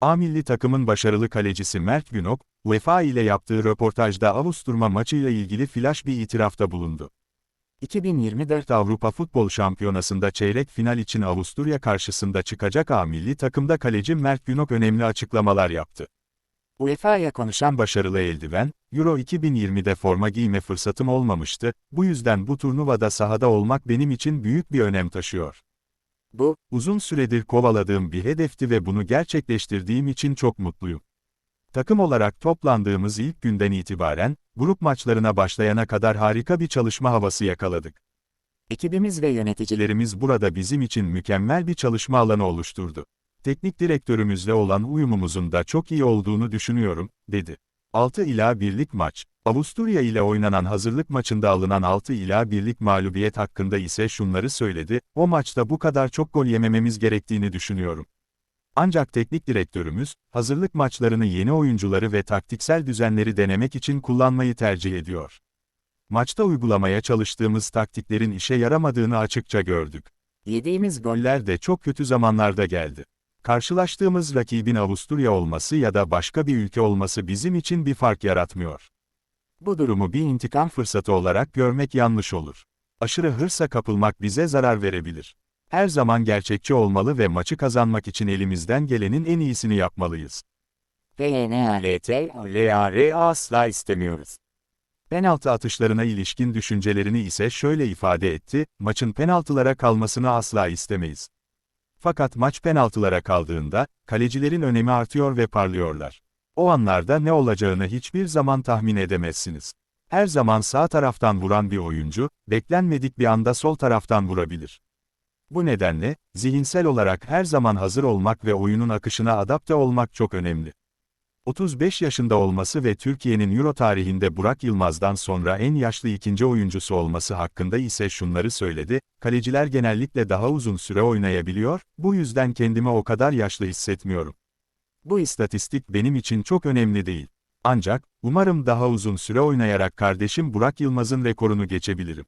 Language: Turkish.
A milli takımın başarılı kalecisi Mert Günok, UEFA ile yaptığı röportajda Avusturma maçıyla ilgili flash bir itirafta bulundu. 2024 Avrupa Futbol Şampiyonası'nda çeyrek final için Avusturya karşısında çıkacak A milli takımda kaleci Mert Günok önemli açıklamalar yaptı. UEFA'ya konuşan başarılı eldiven, Euro 2020'de forma giyme fırsatım olmamıştı, bu yüzden bu turnuvada sahada olmak benim için büyük bir önem taşıyor. Bu, uzun süredir kovaladığım bir hedefti ve bunu gerçekleştirdiğim için çok mutluyum. Takım olarak toplandığımız ilk günden itibaren, grup maçlarına başlayana kadar harika bir çalışma havası yakaladık. Ekibimiz ve yöneticilerimiz burada bizim için mükemmel bir çalışma alanı oluşturdu. Teknik direktörümüzle olan uyumumuzun da çok iyi olduğunu düşünüyorum, dedi. 6 ila 1'lik maç. Avusturya ile oynanan hazırlık maçında alınan 6 ila 1'lik mağlubiyet hakkında ise şunları söyledi, o maçta bu kadar çok gol yemememiz gerektiğini düşünüyorum. Ancak teknik direktörümüz, hazırlık maçlarını yeni oyuncuları ve taktiksel düzenleri denemek için kullanmayı tercih ediyor. Maçta uygulamaya çalıştığımız taktiklerin işe yaramadığını açıkça gördük. Yediğimiz goller de çok kötü zamanlarda geldi. Karşılaştığımız rakibin Avusturya olması ya da başka bir ülke olması bizim için bir fark yaratmıyor. Bu durumu bir intikam fırsatı olarak görmek yanlış olur. Aşırı hırsa kapılmak bize zarar verebilir. Her zaman gerçekçi olmalı ve maçı kazanmak için elimizden gelenin en iyisini yapmalıyız. PNLT, LAR asla istemiyoruz. Penaltı atışlarına ilişkin düşüncelerini ise şöyle ifade etti, maçın penaltılara kalmasını asla istemeyiz. Fakat maç penaltılara kaldığında, kalecilerin önemi artıyor ve parlıyorlar. O anlarda ne olacağını hiçbir zaman tahmin edemezsiniz. Her zaman sağ taraftan vuran bir oyuncu, beklenmedik bir anda sol taraftan vurabilir. Bu nedenle, zihinsel olarak her zaman hazır olmak ve oyunun akışına adapte olmak çok önemli. 35 yaşında olması ve Türkiye'nin Euro tarihinde Burak Yılmaz'dan sonra en yaşlı ikinci oyuncusu olması hakkında ise şunları söyledi, kaleciler genellikle daha uzun süre oynayabiliyor, bu yüzden kendimi o kadar yaşlı hissetmiyorum. Bu istatistik benim için çok önemli değil. Ancak, umarım daha uzun süre oynayarak kardeşim Burak Yılmaz'ın rekorunu geçebilirim.